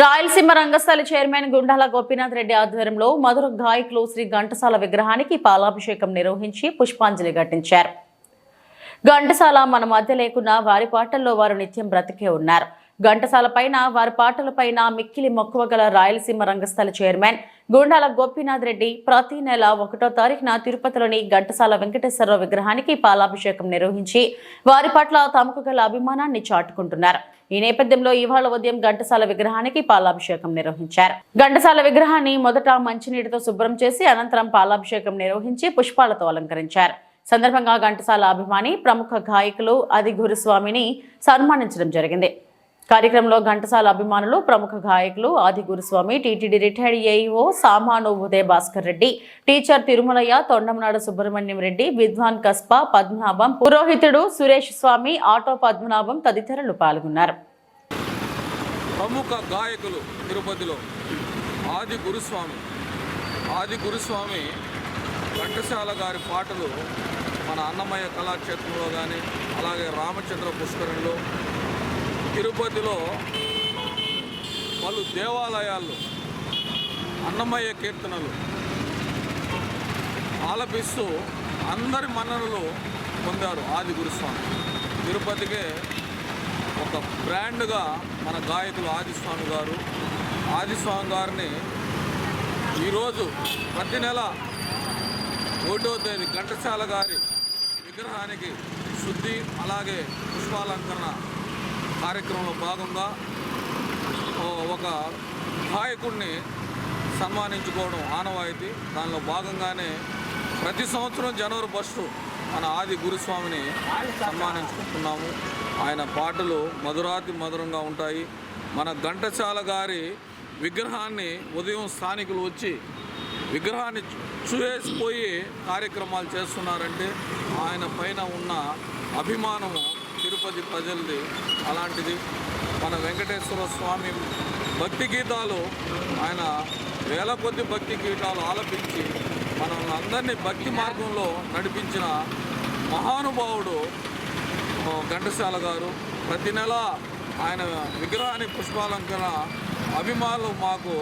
రాయలసీమ రంగస్థల చైర్మన్ గుండాల గోపీనాథ్ రెడ్డి ఆధ్వర్యంలో మధుర గాయకులు శ్రీ ఘంటసాల విగ్రహానికి పాలాభిషేకం నిర్వహించి పుష్పాంజలి ఘటించారు. ఘంటసాల మన మధ్య లేకున్నా వారి పాటల్లో వారు నిత్యం బ్రతికే ఉన్నారు. ఘంటసాల పైన వారి పాటల పైన మిక్కిలి మక్కువ గల రాయలసీమ రంగస్థల చైర్మన్ గుండాల గోపీనాథ్ రెడ్డి ప్రతి నెల ఒకటో తారీఖున తిరుపతిలోని ఘంటసాల వెంకటేశ్వరరావు విగ్రహానికి పాలాభిషేకం నిర్వహించి వారి పట్ల తమకు గల అభిమానాన్ని చాటుకుంటున్నారు. ఈ నేపథ్యంలో ఇవాళ ఉదయం ఘంటసాల విగ్రహానికి పాలాభిషేకం నిర్వహించారు. ఘంటసాల విగ్రహాన్ని మొదట మంచినీటితో శుభ్రం చేసి అనంతరం పాలాభిషేకం నిర్వహించి పుష్పాలతో అలంకరించారు. సందర్భంగా ఘంటసాల అభిమాని ప్రముఖ గాయకులు అది గురుస్వామిని సన్మానించడం జరిగింది. కార్యక్రమంలో ఘంటసాల అభిమానులు ప్రముఖ గాయకులు ఆది గురుస్వామి టీటీడీ రిటైర్డ్ ఏఈఓ సామాను ఉదయ భాస్కర్ రెడ్డి టీచర్ తిరుమలయ్య తొండమనాడు సుబ్రహ్మణ్యం రెడ్డి విద్వాన్ కస్పా పద్మనాభం పురోహితుడు సురేష్ స్వామి ఆటో పద్మనాభం తదితరులు పాల్గొన్నారు. ప్రముఖ గాయకులు తిరుపతిలో ఆది గురుస్వామి ఆది గురుస్వామి ఘంటసాల గారి పాటలు మన అన్నమయ్య కళాక్షేత్రంలో కానీ అలాగే రామచంద్ర పుష్కరంలో తిరుపతిలో పలు దేవాలయాల్లో అన్నమయ్య కీర్తనలు ఆలపిస్తూ అందరి మన్ననలు పొందారు ఆది గురుస్వామి. తిరుపతికే ఒక బ్రాండ్గా మన గాయకులు ఆదిస్వామి గారు. ఆదిస్వామి గారిని ఈరోజు ప్రతి నెల ఒకటో తేదీ ఘంటసాల గారి విగ్రహానికి శుద్ధి అలాగే పుష్పాలంకరణ కార్యక్రమంలో భాగంగా ఒక గాయకుడిని సన్మానించుకోవడం ఆనవాయితీ. దానిలో భాగంగానే ప్రతి సంవత్సరం జనవరి ఫస్ట్ మన ఆది గురుస్వామిని సన్మానించుకుంటున్నాము. ఆయన పాటలు మధురాతి మధురంగా ఉంటాయి. మన ఘంటసాల గారి విగ్రహాన్ని ఉదయం స్థానికులు వచ్చి విగ్రహాన్ని చూసిపోయి చూసేసిపోయి కార్యక్రమాలు చేస్తున్నారంటే ఆయన పైన ఉన్న అభిమానము తిరుపతి ప్రజలది అలాంటిది. మన వెంకటేశ్వర స్వామి భక్తి గీతాలు ఆయన వేల కొద్ది భక్తి గీతాలు ఆలపించి మనం అందరినీ భక్తి మార్గంలో నడిపించిన మహానుభావుడు ఘంటశాల ఘంటసాల గారు. ప్రతి నెల ఆయన విగ్రహానికి పుష్పాలంకరణ అభిమానులు మాకు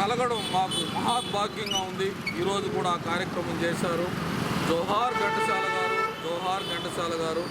కలగడం మాకు మహాభాగ్యంగా ఉంది. ఈరోజు కూడా ఆ కార్యక్రమం చేశారు. జోహార్ ఘంటసాల గారు జోహార్ ఘంటసాల గారు.